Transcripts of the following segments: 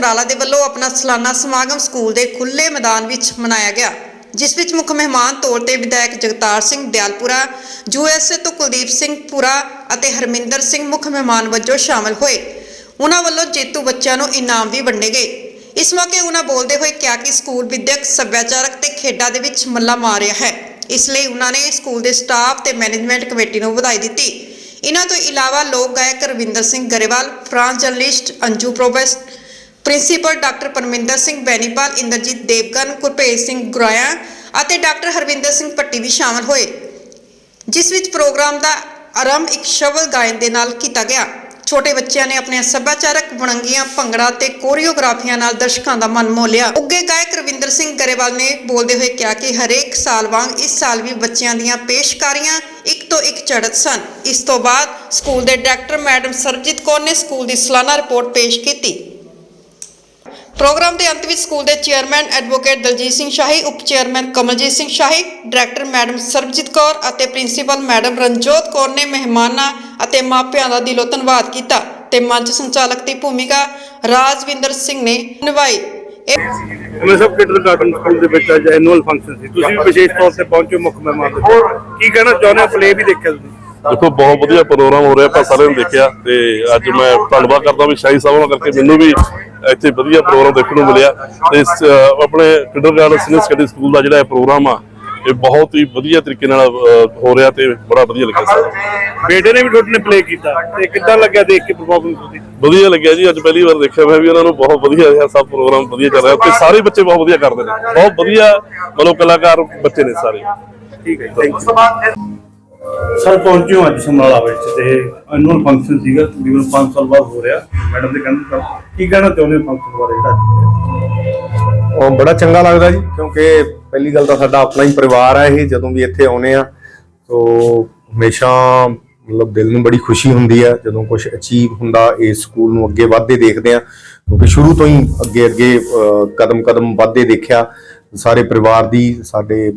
ਸਮਰਾਲਾ ਦੇ ਵੱਲੋਂ ਆਪਣਾ ਸਾਲਾਨਾ ਸਮਾਗਮ ਸਕੂਲ ਦੇ ਖੁੱਲੇ ਮੈਦਾਨ ਵਿੱਚ ਮਨਾਇਆ ਗਿਆ, ਜਿਸ ਵਿੱਚ ਮੁੱਖ ਮਹਿਮਾਨ ਤੌਰ ਤੇ ਵਿਧਾਇਕ ਜਗਤਾਰ ਸਿੰਘ ਦਿਆਲਪੁਰਾ ਯੂਐਸਏ ਤੋਂ ਕੁਲਦੀਪ ਸਿੰਘ ਪੁਰਾ ਅਤੇ ਹਰਮਿੰਦਰ ਸਿੰਘ ਮੁੱਖ ਮਹਿਮਾਨ ਵਜੋਂ ਸ਼ਾਮਲ ਹੋਏ। ਉਹਨਾਂ ਵੱਲੋਂ ਜੇਤੂ ਬੱਚਿਆਂ ਨੂੰ ਇਨਾਮ ਵੀ ਵੰਡੇ ਗਏ। ਇਸ ਮੌਕੇ ਉਹਨਾਂ ਬੋਲਦੇ ਹੋਏ ਕਿਹਾ ਕਿ ਸਕੂਲ ਵਿਦਿਅਕ, ਸੱਭਿਆਚਾਰਕ ਤੇ ਖੇਡਾਂ ਦੇ ਵਿੱਚ ਮੱਲਾ ਮਾਰ ਰਿਹਾ ਹੈ। ਇਸ ਲਈ ਉਹਨਾਂ ਨੇ ਸਕੂਲ ਦੇ ਸਟਾਫ ਤੇ ਮੈਨੇਜਮੈਂਟ ਕਮੇਟੀ ਨੂੰ ਵਧਾਈ ਦਿੱਤੀ। ਇਹਨਾਂ ਤੋਂ ਇਲਾਵਾ ਲੋਕ ਗਾਇਕ ਰਵਿੰਦਰ ਸਿੰਘ ਗਰੇਵਾਲ, ਫਰਾਂਸ ਜਰਨਲਿਸਟ ਅੰਜੂ ਪ੍ਰੋਵੈਸਟ ਪ੍ਰਿੰਸੀਪਲ ਡਾਕਟਰ ਪਰਮਿੰਦਰ ਸਿੰਘ ਬੈਨੀਪਾਲ, ਇੰਦਰਜੀਤ ਦੇਵਗਨ, ਗੁਰਪ੍ਰੀਤ ਸਿੰਘ ਗੁਰਾਇਆ ਅਤੇ ਡਾਕਟਰ ਹਰਵਿੰਦਰ ਸਿੰਘ ਪੱਟੀ ਵੀ ਸ਼ਾਮਲ ਹੋਏ, ਜਿਸ ਵਿੱਚ ਪ੍ਰੋਗਰਾਮ ਦਾ ਆਰੰਭ ਇੱਕ ਸ਼ਬਦ ਗਾਇਨ ਦੇ ਨਾਲ ਕੀਤਾ ਗਿਆ। ਛੋਟੇ ਬੱਚਿਆਂ ਨੇ ਆਪਣੇ ਸੱਭਿਆਚਾਰਕ ਵਣੰਗੀਆਂ ਭੰਗੜਾ ਤੇ ਕੋਰੀਓਗ੍ਰਾਫੀਆਂ ਨਾਲ ਦਰਸ਼ਕਾਂ ਦਾ ਮਨ ਮੋਹ ਲਿਆ। ਉੱਗੇ ਗਾਇਕ ਰਵਿੰਦਰ ਸਿੰਘ ਗਰੇਵਾਲ ਨੇ ਬੋਲਦੇ ਹੋਏ ਕਿਹਾ ਕਿ ਹਰੇਕ ਸਾਲ ਵਾਂਗ ਇਸ ਸਾਲ ਵੀ ਬੱਚਿਆਂ ਦੀਆਂ ਪੇਸ਼ਕਾਰੀਆਂ ਇੱਕ ਤੋਂ ਇੱਕ ਚੜ੍ਹਤ ਸਨ। ਇਸ ਤੋਂ ਬਾਅਦ ਸਕੂਲ ਦੇ ਡਾਇਰੈਕਟਰ ਮੈਡਮ ਸਰਜੀਤ ਕੌਰ ਨੇ ਸਕੂਲ ਦੀ ਸਾਲਾਨਾ ਰਿਪੋਰਟ ਪੇਸ਼ ਕੀਤੀ। ਪ੍ਰੋਗਰਾਮ ਦੇ ਅੰਤ ਵਿੱਚ ਸਕੂਲ ਦੇ ਚੇਅਰਮੈਨ ਐਡਵੋਕੇਟ ਦਲਜੀਤ ਸਿੰਘ ਸ਼ਾਹੀ, ਉਪ chairman Kamaljit Singh Shahi, director madam Sarabjit Kaur ਅਤੇ ਪ੍ਰਿੰਸੀਪਲ ਮੈਡਮ ਰਣਜੋਤ ਕੌਰ ਨੇ ਮਹਿਮਾਨਾਂ ਅਤੇ ਮਾਪਿਆਂ ਦਾ ਦਿਲੋਂ ਧੰਨਵਾਦ ਕੀਤਾ ਤੇ ਮੰਚ ਸੰਚਾਲਕ ਦੀ ਭੂਮਿਕਾ ਰਾਜਵਿੰਦਰ ਸਿੰਘ ਨੇ ਨਿਭਾਈ। ਮੈਂ ਸਭ ਕਿੰਡਰਗਾਰਟਨ ਸਕੂਲ ਦੇ ਵਿੱਚ ਅੱਜ ਐਨੂਅਲ ਫੰਕਸ਼ਨ ਸੀ। ਤੁਸੀਂ ਵਿਸ਼ੇਸ਼ ਤੌਰ ਤੇ ਪਹੁੰਚੇ ਮੁੱਖ ਮਹਿਮਾਨ। ਕੀ ਕਹਿਣਾ ਚਾਹੁੰਦੇ ਪਲੇ ਵੀ ਦੇਖਿਆ ਤੁਸੀਂ? ਦੇਖੋ ਬਹੁਤ ਵਧੀਆ ਪ੍ਰੋਗਰਾਮ ਹੋ ਰਿਹਾ ਆਪਾਂ ਸਾਰਿਆਂ ਨੇ ਦੇਖਿਆ ਤੇ ਅੱਜ ਮੈਂ ਧੰਨਵਾਦ ਕਰਦਾ ਵੀ ਸ਼ਾਹੀ ਸਾਹਿਬ ਨਾਲ ਕਰਕੇ ਮੈਨੂੰ ਵੀ ਇੱਥੇ ਵਧੀਆ ਪ੍ਰੋਗਰਾਮ ਦੇਖਣ ਨੂੰ ਮਿਲਿਆ। ਤੇ ਆਪਣੇ ਕਿੰਡਰਗਾਰਟਨ ਸੀਨੀਅਰ ਸੈਕੰਡਰੀ ਸਕੂਲ ਦਾ ਜਿਹੜਾ ਇਹ ਪ੍ਰੋਗਰਾਮ ਆ ਇਹ ਬਹੁਤ ਹੀ ਵਧੀਆ ਤਰੀਕੇ ਨਾਲ ਹੋ ਰਿਹਾ ਤੇ ਬੜਾ ਵਧੀਆ ਲੱਗਿਆ ਸਾਰਾ। ਬੇਟੇ ਨੇ ਵੀ ਤੁਹਾਡੇ ਨੇ ਪਲੇ ਕੀਤਾ ਤੇ ਕਿੱਦਾਂ ਲੱਗਿਆ ਦੇਖ ਕੇ ਪਰਫਾਰਮੈਂਸ ਉਹਦੀ? ਵਧੀਆ ਲੱਗਿਆ ਜੀ ਅੱਜ ਪਹਿਲੀ ਵਾਰ ਦੇਖਿਆ ਮੈਂ ਵੀ ਉਹਨਾਂ ਨੂੰ ਬਹੁਤ ਵਧੀਆ ਰਿਹਾ ਸਭ ਪ੍ਰੋਗਰਾਮ ਵਧੀਆ ਚੱਲ ਰਿਹਾ ਤੇ ਸਾਰੇ ਬੱਚੇ ਬਹੁਤ ਵਧੀਆ ਕਰਦੇ ਨੇ। ਬਹੁਤ ਵਧੀਆ ਮਤਲਬ ਕਲਾਕਾਰ ਬੱਚੇ ਨੇ ਸਾਰੇ। ਠੀਕ ਹੈ ਥੈਂਕ ਯੂ ਸਰ, ਪਹੁੰਚੇ ਹੋ ਅੱਜ ਸਮਰਾਲਾ ਵਿੱਚ ਤੇ ਐਨੂਅਲ ਫੰਕਸ਼ਨ ਸੀਗਾ, ਤਕਰੀਬਨ 5 ਸਾਲ ਬਾਅਦ ਹੋ ਰਿਹਾ। ਮੈਡਮ ਦੇ ਕਹਿੰਦੇ ਤਾਂ ਕੀ ਕਹਿਣਾ ਚਾਹੁੰਦੇ ਹੋ ਫੰਕਸ਼ਨ ਬਾਰੇ ਜਿਹੜਾ ਉਹ ਬੜਾ ਚੰਗਾ ਲੱਗਦਾ ਜੀ, ਕਿਉਂਕਿ ਪਹਿਲੀ ਗੱਲ ਤਾਂ ਸਾਡਾ ਆਪਣਾ ਹੀ ਪਰਿਵਾਰ ਹੈ ਇਹ, ਜਦੋਂ ਵੀ ਇੱਥੇ ਆਉਨੇ ਆ ਸੋ ਹਮੇਸ਼ਾ ਮਤਲਬ ਦਿਲ ਨੂੰ ਬੜੀ ਖੁਸ਼ੀ ਹੁੰਦੀ ਹੈ ਜਦੋਂ ਕੁਝ ਅਚੀਵ ਹੁੰਦਾ, ਇਸ ਸਕੂਲ ਨੂੰ ਅੱਗੇ ਵਧਦੇ ਦੇਖਦੇ ਆ, ਕਿਉਂਕਿ ਸ਼ੁਰੂ ਤੋਂ ਹੀ ਅੱਗੇ ਅੱਗੇ ਕਦਮ ਕਦਮ ਵਧਦੇ ਦੇਖਿਆ। ਸਾਰੇ ਪਰਿਵਾਰ ਦੀ, ਸਾਡੇ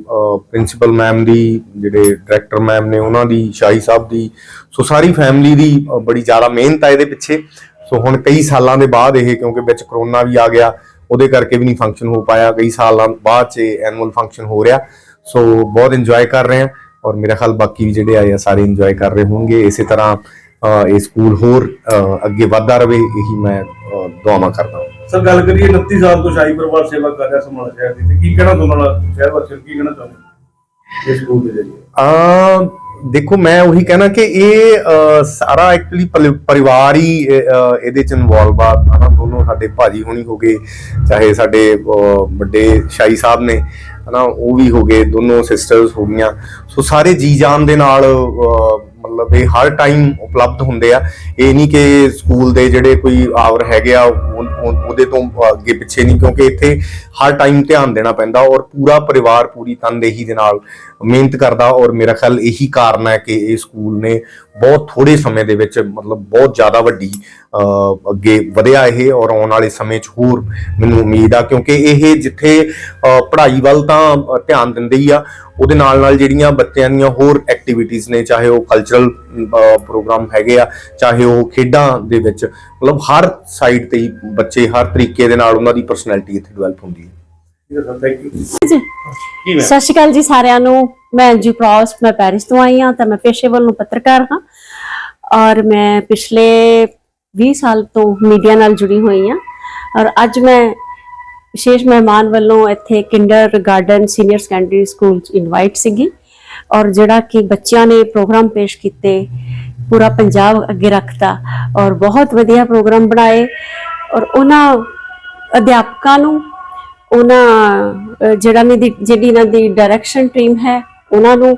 ਪ੍ਰਿੰਸੀਪਲ ਮੈਮ ਦੀ, ਜਿਹੜੇ ਡਾਇਰੈਕਟਰ ਮੈਮ ਨੇ ਉਹਨਾਂ ਦੀ, ਸ਼ਾਹੀ ਸਾਹਿਬ ਦੀ, ਸੋ ਸਾਰੀ ਫੈਮਿਲੀ ਦੀ ਬੜੀ ਜ਼ਿਆਦਾ ਮਿਹਨਤ ਹੈ ਇਹਦੇ ਪਿੱਛੇ। ਸੋ ਹੁਣ ਕਈ ਸਾਲਾਂ ਦੇ ਬਾਅਦ ਇਹ, ਕਿਉਂਕਿ ਵਿੱਚ ਕਰੋਨਾ ਵੀ ਆ ਗਿਆ, ਉਹਦੇ ਕਰਕੇ ਵੀ ਨਹੀਂ ਫੰਕਸ਼ਨ ਹੋ ਪਾਇਆ। ਕਈ ਸਾਲਾਂ ਬਾਅਦ ਚ ਐਨੂਅਲ ਫੰਕਸ਼ਨ ਹੋ ਰਿਹਾ। ਸੋ ਬਹੁਤ ਇੰਜੋਏ ਕਰ ਰਹੇ ਹਾਂ। ਔਰ ਮੇਰਾ ਖਿਆਲ ਬਾਕੀ ਵੀ ਜਿਹੜੇ ਆਏ ਆ, ਸਾਰੇ ਇੰਜੋਏ ਕਰ ਰਹੇ ਹੋਣਗੇ। ਇਸੇ ਤਰ੍ਹਾਂ ਇਹ ਸਕੂਲ ਹੋਰ ਅੱਗੇ ਵਧਦਾ ਰਵੇ ਇਹੀ ਮੈਂ ਦੁਆਵਾਂ ਕਰਦਾ ਹਾਂ। ਸਰ ਗੱਲ ਕਰੀਏ 29 ਸਾਲ ਤੋਂ ਸ਼ਾਹੀ ਪਰਿਵਾਰ ਸੇਵਾ ਕਰ ਰਿਹਾ ਸਮਰਾਲਾ ਸ਼ਹਿਰ ਦੀ ਤੇ ਕੀ ਕਹਿਣਾ ਤੁਹਾਨੂੰ ਸ਼ਹਿਰ ਵਾਸੀਆਂ ਨੂੰ ਕੀ ਕਹਿਣਾ ਚਾਹੁੰਦੇ ਇਸ ਸਕੂਲ ਦੇ ਜਰੀਏ। ਆ ਦੇਖੋ ਮੈਂ ਉਹੀ ਕਹਿਣਾ ਕਿ ਇਹ ਸਾਰਾ ਐਕਚੁਅਲੀ ਪਰਿਵਾਰ ਹੀ ਇਹਦੇ ਚ ਇਨਵੋਲਵ ਆ ਹਨਾ ਦੋਨੋਂ ਸਾਡੇ ਭਾਜੀ ਹੋਣੀ ਹੋ ਗਏ ਚਾਹੇ ਸਾਡੇ ਵੱਡੇ ਸ਼ਾਹੀ ਸਾਹਿਬ ਨੇ ਹਨਾ ਉਹ ਵੀ ਹੋ ਗਏ ਦੋਨੋਂ ਸਿਸਟਰਸ ਹੋ ਗਈਆਂ। ਸੋ ਸਾਰੇ ਜੀ ਜਾਨ ਦੇ ਨਾਲ ਮਤਲਬ ਇਹ ਹਰ ਟਾਈਮ ਉਪਲਬਧ ਹੁੰਦੇ ਆ। ਇਹ ਨਹੀਂ ਕਿ ਸਕੂਲ ਦੇ ਜਿਹੜੇ ਕੋਈ ਆਵਰ ਹੈਗੇ ਆ ਉਹਦੇ ਤੋਂ ਅੱਗੇ ਪਿੱਛੇ ਨਹੀਂ, ਕਿਉਂਕਿ ਇੱਥੇ ਹਰ ਟਾਈਮ ਧਿਆਨ ਦੇਣਾ ਪੈਂਦਾ ਔਰ ਪੂਰਾ ਪਰਿਵਾਰ ਪੂਰੀ ਤਨਦੇਹੀ ਦੇ ਨਾਲ ਮਿਹਨਤ ਕਰਦਾ ਔਰ ਮੇਰਾ ਖਿਆਲ ਇਹੀ ਕਾਰਨ ਹੈ ਕਿ ਇਹ ਸਕੂਲ ਨੇ ਬਹੁਤ ਥੋੜੇ ਸਮੇਂ ਦੇ ਵਿੱਚ ਮਤਲਬ ਬਹੁਤ ਜ਼ਿਆਦਾ ਵੱਡੀ ਅੱਗੇ ਵਧਿਆ ਇਹ ਔਰ ਆਉਣ ਵਾਲੇ ਸਮੇਂ 'ਚ ਹੋਰ ਮੈਨੂੰ ਉਮੀਦ ਆ ਕਿਉਂਕਿ ਇਹ ਜਿੱਥੇ ਪੜ੍ਹਾਈ ਵੱਲ ਤਾਂ ਧਿਆਨ ਦਿੰਦੇ ਹੀ ਆ, ਉਹਦੇ ਨਾਲ ਨਾਲ ਜਿਹੜੀਆਂ ਬੱਚਿਆਂ ਦੀਆਂ ਹੋਰ ਐਕਟੀਵਿਟੀਜ਼ ਨੇ, ਚਾਹੇ ਉਹ ਕਲਚਰਲ ਪ੍ਰੋਗਰਾਮ ਹੈਗੇ ਆ, ਚਾਹੇ ਉਹ ਖੇਡਾਂ ਦੇ ਵਿੱਚ, ਮਤਲਬ ਹਰ ਸਾਈਡ ਤੇ ਹੀ ਬੱਚੇ ਹਰ ਤਰੀਕੇ ਦੇ ਨਾਲ ਉਹਨਾਂ ਦੀ ਪਰਸਨੈਲਿਟੀ ਇੱਥੇ ਡਿਵੈਲਪ ਹੁੰਦੀ ਹੈ। ਥੈਂਕ ਯੂ ਜੀ। ਕੀ ਮੈਂ ਸਤਿ ਸ਼੍ਰੀ ਅਕਾਲ ਜੀ ਸਾਰਿਆਂ ਨੂੰ। ਮੈਂ ਅੰਜੂ ਪ੍ਰੌਸ ਮੈਂ ਪੈਰਿਸ ਤੋਂ ਆਈ ਹਾਂ ਤਾਂ ਮੈਂ ਪੇਸ਼ੇ ਵੱਲੋਂ ਪੱਤਰਕਾਰ ਹਾਂ। ਔਰ ਮੈਂ ਪਿਛਲੇ 20 ਸਾਲ ਤੋਂ ਮੀਡੀਆ ਨਾਲ ਜੁੜੀ ਹੋਈ ਹਾਂ। ਔਰ ਅੱਜ ਮੈਂ ਵਿਸ਼ੇਸ਼ ਮਹਿਮਾਨ ਵੱਲੋਂ ਇੱਥੇ kindergarten senior secondary school ਚ ਇਨਵਾਈਟ ਸੀਗੀ। ਔਰ ਜਿਹੜਾ ਕਿ ਬੱਚਿਆਂ ਨੇ ਪ੍ਰੋਗਰਾਮ ਪੇਸ਼ ਕੀਤੇ ਪੂਰਾ ਪੰਜਾਬ ਅੱਗੇ ਰੱਖਤਾ ਔਰ ਬਹੁਤ ਵਧੀਆ ਪ੍ਰੋਗਰਾਮ ਬਣਾਏ। ਔਰ ਉਹਨਾਂ ਅਧਿਆਪਕਾਂ ਨੂੰ ਉਹਨਾਂ ਜਿਹੜਾ ਨੇ ਜਿਹੜੀ ਇਹਨਾਂ ਦੀ ਡਾਇਰੈਕਸ਼ਨ ਟੀਮ ਹੈ, ਉਹਨਾਂ ਨੂੰ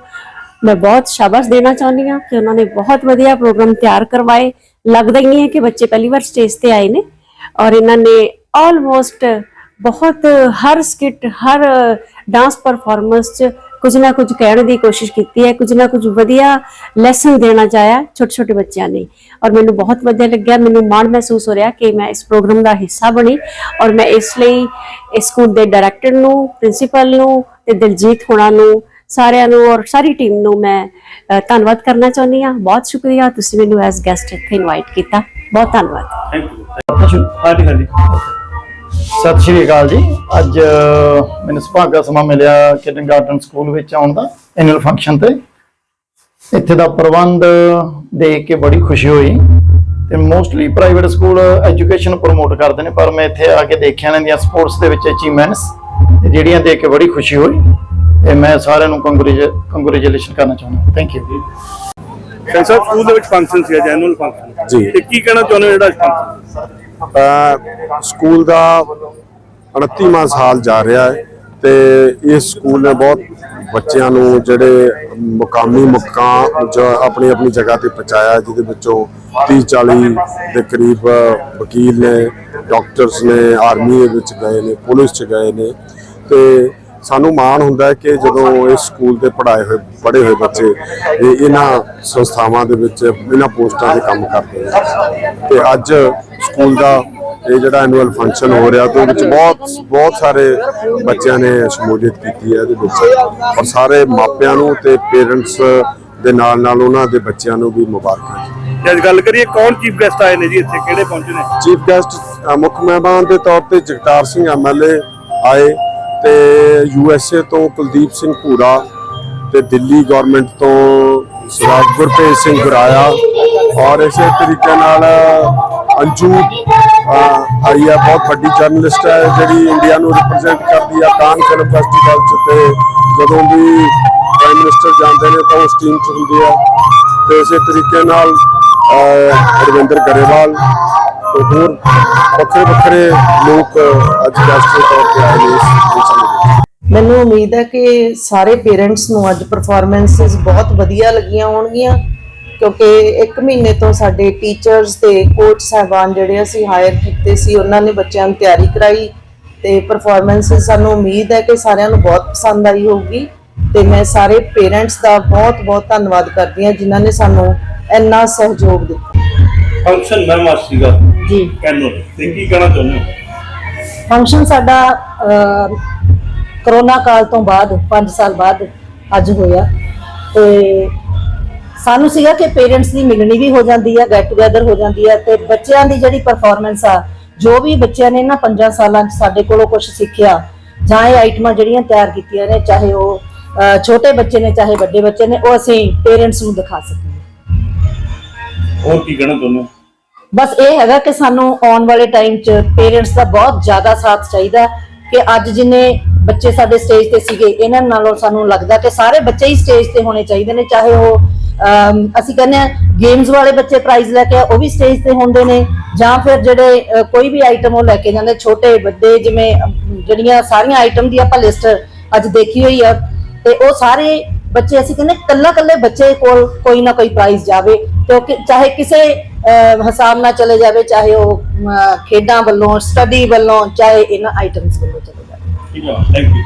ਮੈਂ ਬਹੁਤ ਸ਼ਾਬਾਸ਼ ਦੇਣਾ ਚਾਹੁੰਦੀ ਹਾਂ ਕਿ ਉਹਨਾਂ ਨੇ ਬਹੁਤ ਵਧੀਆ ਪ੍ਰੋਗਰਾਮ ਤਿਆਰ ਕਰਵਾਏ। ਲੱਗਦਾ ਹੀ ਨਹੀਂ ਹੈ ਕਿ ਬੱਚੇ ਪਹਿਲੀ ਵਾਰ ਸਟੇਜ ਤੇ ਆਏ ਨੇ ਔਰ ਇਹਨਾਂ ਨੇ ਆਲਮੋਸਟ ਬਹੁਤ ਹਰ ਸਕਿੱਟ ਹਰ ਡਾਂਸ ਪਰਫਾਰਮੈਂਸ ਚ ਕੁਝ ਨਾ ਕੁਝ ਕਹਿਣ ਦੀ ਕੋਸ਼ਿਸ਼ ਕੀਤੀ ਹੈ, ਕੁਝ ਨਾ ਕੁਝ ਵਧੀਆ ਲੈਸਨ ਦੇਣਾ ਚਾਹਿਆ ਛੋਟੇ ਛੋਟੇ ਬੱਚਿਆਂ ਨੇ। ਔਰ ਮੈਨੂੰ ਬਹੁਤ ਵਧੀਆ ਲੱਗਿਆ, ਮੈਨੂੰ ਮਾਣ ਮਹਿਸੂਸ ਹੋ ਰਿਹਾ ਕਿ ਮੈਂ ਇਸ ਪ੍ਰੋਗਰਾਮ ਦਾ ਹਿੱਸਾ ਬਣੀ ਔਰ ਮੈਂ ਇਸ ਲਈ ਇਸ ਸਕੂਲ ਦੇ ਡਾਇਰੈਕਟਰ ਨੂੰ ਪ੍ਰਿੰਸੀਪਲ ਨੂੰ ਤੇ ਦਿਲਜੀਤ ਹੋਣਾ ਨੂੰ, ਸਾਰਿਆਂ ਨੂੰ ਔਰ ਸਾਰੀ ਟੀਮ ਨੂੰ ਮੈਂ ਧੰਨਵਾਦ ਕਰਨਾ ਚਾਹੁੰਦੀ ਹਾਂ। ਬਹੁਤ ਸ਼ੁਕਰੀਆ, ਤੁਸੀਂ ਮੈਨੂੰ ਐਸ ਗੈਸਟ ਇੱਥੇ ਇਨਵਾਈਟ ਕੀਤਾ। ਬਹੁਤ ਧੰਨਵਾਦ। ਥੈਂਕ ਯੂ ਹਾਂਜੀ ਹਾਂਜੀ। ਸਤਿ ਸ਼੍ਰੀ ਅਕਾਲ ਜੀ। ਅੱਜ ਮੈਨੂੰ ਸੁਭਾਗਾ ਸਮਾਂ ਮਿਲਿਆ ਕਿਡਨਗਾਰਟਨ ਸਕੂਲ ਵਿੱਚ ਆਉਣ ਦਾ ਐਨੂਅਲ ਫੰਕਸ਼ਨ ਤੇ। ਇੱਥੇ ਦਾ ਪ੍ਰਬੰਧ ਦੇਖ ਕੇ ਬੜੀ ਖੁਸ਼ੀ ਹੋਈ। ਤੇ mostly private school education promote ਕਰਦੇ ਨੇ ਪਰ ਮੈਂ ਇੱਥੇ ਆ ਕੇ ਦੇਖਿਆ ਇਹਨਾਂ ਦੀਆਂ ਸਪੋਰਟਸ ਦੇ ਵਿੱਚ ਅਚੀਵਮੈਂਟਸ ਤੇ ਜਿਹੜੀਆਂ ਦੇਖ ਕੇ ਬੜੀ ਖੁਸ਼ੀ ਹੋਈ। ਤੇ ਮੈਂ ਸਾਰਿਆਂ ਨੂੰ ਕੰਗ੍ਰੈਚੁਲੇਸ਼ਨ ਕਰਨਾ ਚਾਹੁੰਦਾ। ਥੈਂਕ ਯੂ ਸਰ ਸਾਹਿਬ ਸਕੂਲ ਦੇ ਵਿੱਚ ਫੰਕਸ਼ਨ ਸੀ ਅੱਜ ਐਨੂਅਲ ਫੰਕਸ਼ਨ ਜੀ। ਤੇ ਕੀ ਕਹਿਣਾ ਚਾਹੁੰਦੇ ਹੋ ਜਿਹੜਾ ਫੰਕਸ਼ਨ ਅਹ ਸਕੂਲ ਦਾ 29ਵਾਂ ਸਾਲ ਜਾ ਰਿਹਾ ਹੈ ਤੇ ਇਸ ਸਕੂਲ ਨੇ ਬਹੁਤ ਬੱਚਿਆਂ ਨੂੰ ਜਿਹੜੇ ਮੁਕਾਮੀ ਮੁਕਾਮ ਜੋ ਆਪਣੀ ਆਪਣੀ ਜਗ੍ਹਾ ਤੇ ਪਹੁੰਚਾਇਆ ਜਿਹਦੇ ਵਿੱਚੋਂ 30 40 ਦੇ ਕਰੀਬ ਵਕੀਲ ਨੇ ਡਾਕਟਰਸ ਨੇ ਆਰਮੀ ਵਿੱਚ ਗਏ ਨੇ, ਪੁਲਿਸ ਚ ਗਏ ਨੇ। ਤੇ ਸਾਨੂੰ ਮਾਣ ਹੁੰਦਾ ਹੈ ਕਿ ਜਦੋਂ ਇਸ ਸਕੂਲ ਦੇ ਪੜ੍ਹਾਏ ਹੋਏ, ਪੜ੍ਹੇ ਹੋਏ ਬੱਚੇ ਇਹ ਇਹਨਾਂ ਸੰਸਥਾਵਾਂ ਦੇ ਵਿੱਚ, ਇਹਨਾਂ ਪੋਸਟਾਂ ਤੇ ਕੰਮ ਕਰਦੇ ਨੇ। ਤੇ ਅੱਜ ਸਕੂਲ ਦਾ ਇਹ ਜਿਹੜਾ ਐਨੂਅਲ ਫੰਕਸ਼ਨ ਹੋ ਰਿਹਾ ਤੇ ਵਿੱਚ ਬਹੁਤ ਬਹੁਤ ਸਾਰੇ ਬੱਚਿਆਂ ਨੇ ਸ਼ਮੂਲੀਅਤ ਕੀਤੀ ਹੈ ਇਹਦੇ ਵਿੱਚ। ਔਰ ਸਾਰੇ ਮਾਪਿਆਂ ਨੂੰ ਤੇ ਪੇਰੈਂਟਸ ਦੇ ਨਾਲ ਨਾਲ ਉਹਨਾਂ ਦੇ ਬੱਚਿਆਂ ਨੂੰ ਵੀ ਮੁਬਾਰਕਾਂ। ਜੀ ਅੱਜ ਗੱਲ ਕਰੀਏ ਕੌਣ ਚੀਫ ਗੈਸਟ ਆਏ ਨੇ ਜੀ ਇੱਥੇ ਕਿਹੜੇ ਪਹੁੰਚੇ ਨੇ? ਚੀਫ ਗੈਸਟ ਮੁੱਖ ਮਹਿਮਾਨ ਦੇ ਤੌਰ ਤੇ ਜਗਤਾਰ ਸਿੰਘ ਐਮਐਲਏ ਆਏ ਤੇ ਯੂਐਸਏ ਤੋਂ ਕੁਲਦੀਪ ਸਿੰਘ ਭੂਰਾ ਤੇ ਦਿੱਲੀ ਗਵਰਨਮੈਂਟ ਤੋਂ ਸਰਦਾਰ ਗੁਰਪ੍ਰੀਤ ਸਿੰਘ ਗੁਰਾਇਆ। ਔਰ ਇਸੇ ਤਰੀਕੇ ਨਾਲ ਅੰਜੂ ਆਈ ਹੈ ਬਹੁਤ ਵੱਡੀ ਜਰਨਲਿਸਟ ਹੈ, ਜਿਹੜੀ ਇੰਡੀਆ ਨੂੰ ਰਿਪਰੈਜ਼ੈਂਟ ਕਰਦੀ ਹੈ ਕਾਨ ਫਿਲਮ ਫੈਸਟੀਵਲ ਚ ਤੇ ਜਦੋਂ ਵੀ ਪ੍ਰਾਈਮ ਮਿਨਿਸਟਰ ਜਾਂਦੇ ਨੇ ਤਾਂ ਉਸ ਟੀਮ ਚ ਹੁੰਦੀ ਹੈ ਤੇ ਇਸੇ ਤਰੀਕੇ ਨਾਲ ਰਵਿੰਦਰ ਗਰੇਵਾਲ ਤੇ ਹੋਰ ਵੱਖਰੇ ਵੱਖਰੇ ਲੋਕ ਅੱਜ ਰਾਸ਼ਟਰੀ ਤੌਰ ਤੇ ਆਏ ਨੇ ਇਸ ਮੈਨੂੰ ਉਮੀਦ ਹੈ ਕਿ ਸਾਰੇ ਪੇਰੈਂਟਸ ਨੂੰ ਅੱਜ ਪਰਫਾਰਮੈਂਸਸ ਬਹੁਤ ਵਧੀਆ ਲੱਗੀਆਂ ਹੋਣਗੀਆਂ। ਕਿਉਂਕਿ ਇੱਕ ਮਹੀਨੇ ਤੋਂ ਸਾਡੇ ਟੀਚਰਸ ਤੇ ਕੋਚ ਸਾਹਿਬਾਨ ਜਿਹੜੇ ਅਸੀਂ ਹਾਇਰ ਕੀਤੇ ਸੀ ਉਹਨਾਂ ਨੇ ਬੱਚਿਆਂ ਨੂੰ ਤਿਆਰੀ ਕਰਾਈ ਤੇ ਪਰਫਾਰਮੈਂਸਸ ਸਾਨੂੰ ਉਮੀਦ ਹੈ ਕਿ ਸਾਰਿਆਂ ਨੂੰ ਬਹੁਤ ਪਸੰਦ ਆਈ ਹੋਊਗੀ ਤੇ ਮੈਂ ਸਾਰੇ ਪੇਰੈਂਟਸ ਦਾ ਬਹੁਤ ਬਹੁਤ ਧੰਨਵਾਦ ਕਰਦੀ ਹਾਂ ਜਿਨ੍ਹਾਂ ਨੇ ਸਾਨੂੰ ਇੰਨਾ ਸਹਿਯੋਗ ਦਿੱਤਾ। ਫੰਕਸ਼ਨ ਮੈਮ ਸੀਗਾ ਜੀ। ਐਨੂਅਲ ਤੇ ਕੀ ਕਹਿਣਾ ਚਾਹੁੰਦੇ ਹੋ? ਫੰਕਸ਼ਨ ਸਾਡਾ ਕਰੋਨਾ ਕਾਲ ਤੋਂ ਬਾਅਦ 5 ਸਾਲ ਬਾਅਦ ਅੱਜ ਹੋਇਆ ਤੇ ਸਾਨੂੰ ਸੀਗਾ ਕਿ ਪੇਰੈਂਟਸ ਦੀ ਮਿਲਣੀ ਵੀ ਹੋ ਜਾਂਦੀ ਹੈ ਗੈਟ ਟੂਗੇਦਰ ਹੋ ਜਾਂਦੀ ਹੈ ਤੇ ਬੱਚਿਆਂ ਦੀ ਜਿਹੜੀ ਪਰਫਾਰਮੈਂਸ ਆ ਜੋ ਵੀ ਬੱਚਿਆਂ ਨੇ ਨਾ 5 ਸਾਲਾਂ 'ਚ ਸਾਡੇ ਕੋਲੋਂ ਕੁਝ ਸਿੱਖਿਆ ਜਾਂ ਇਹ ਆਈਟਮਾਂ ਜਿਹੜੀਆਂ ਤਿਆਰ ਕੀਤੀਆਂ ਨੇ ਚਾਹੇ ਉਹ ਛੋਟੇ ਬੱਚੇ ਨੇ ਚਾਹੇ ਵੱਡੇ ਬੱਚੇ ਨੇ ਉਹ ਅਸੀਂ ਪੇਰੈਂਟਸ ਨੂੰ ਦਿਖਾ ਸਕੀਏ ਹੋਰ ਕੀ ਕਹਿਣਾ ਹੋ ਬਸ ਇਹ ਹੈਗਾ ਕਿ ਸਾਨੂੰ ਆਉਣ ਵਾਲੇ ਟਾਈਮ 'ਚ ਪੇਰੈਂਟਸ ਦਾ ਬਹੁਤ ਜ਼ਿਆਦਾ ਸਾਥ ਚਾਹੀਦਾ ਕਿ ਅੱਜ ਜਿੰਨੇ ਬੱਚੇ ਸਾਡੇ ਸਟੇਜ ਤੇ ਸੀਗੇ ਇਹਨਾਂ ਨਾਲੋਂ ਸਾਨੂੰ ਲੱਗਦਾ ਕਿ ਸਾਰੇ ਬੱਚੇ ਹੀ ਸਟੇਜ ਤੇ ਹੋਣੇ ਚਾਹੀਦੇ ਨੇ ਚਾਹੇ ਉਹ ਅਸੀਂ ਕਹਿੰਦੇ ਆ ਗੇਮਸ ਵਾਲੇ ਬੱਚੇ ਪ੍ਰਾਈਜ਼ ਲੈ ਕੇ ਉਹ ਵੀ ਸਟੇਜ ਤੇ ਹੁੰਦੇ ਨੇ। ਜਾਂ ਫਿਰ ਜਿਹੜੇ ਕੋਈ ਵੀ ਆਈਟਮ ਉਹ ਲੈ ਕੇ ਜਾਂਦੇ, ਛੋਟੇ, ਵੱਡੇ, ਜਿਵੇਂ ਜਿਹੜੀਆਂ ਸਾਰੀਆਂ ਆਈਟਮ ਦੀ ਆਪਾਂ ਲਿਸਟ ਅੱਜ ਦੇਖੀ ਹੋਈ ਆ। ਤੇ ਉਹ ਸਾਰੇ ਬੱਚੇ, ਅਸੀਂ ਕਹਿੰਦੇ ਕੱਲਾ ਕੱਲੇ ਬੱਚੇ ਕੋਲ ਕੋਈ ਨਾ ਕੋਈ ਪ੍ਰਾਈਜ਼ ਜਾਵੇ। ਕਿਉਂਕਿ ਚਾਹੇ ਕਿਸੇ ਹਿਸਾਬ ਨਾਲ ਚਲੇ ਜਾਵੇ, ਚਾਹੇ ਉਹ ਖੇਡਾਂ ਵੱਲੋਂ ਸਟੱਡੀ ਵੱਲੋਂ, ਚਾਹੇ ਇਹਨਾਂ ਆਈਟਮਸ ਵੱਲੋਂ ਚਲੇ ਜਾਵੇ। ਠੀਕ ਹੈ ਥੈਂਕ ਯੂ